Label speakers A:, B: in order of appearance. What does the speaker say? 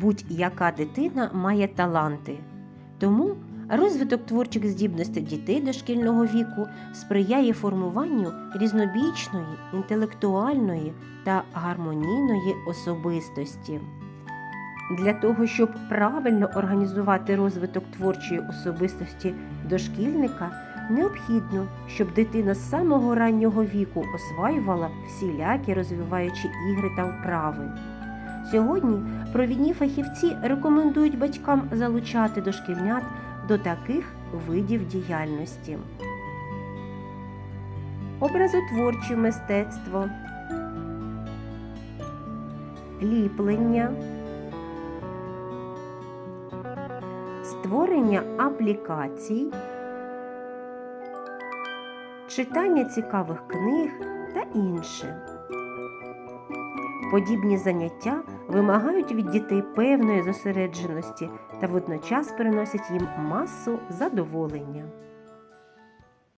A: будь-яка дитина має таланти. Тому розвиток творчих здібностей дітей дошкільного віку сприяє формуванню різнобічної, інтелектуальної та гармонійної особистості. Для того, щоб правильно організувати розвиток творчої особистості дошкільника, необхідно, щоб дитина з самого раннього віку осваювала всілякі розвиваючі ігри та вправи. Сьогодні провідні фахівці рекомендують батькам залучати дошкільнят до таких видів діяльності. Образотворче мистецтво, ліплення, створення аплікацій, читання цікавих книг та інше. Подібні заняття вимагають від дітей певної зосередженості та водночас приносять їм масу задоволення.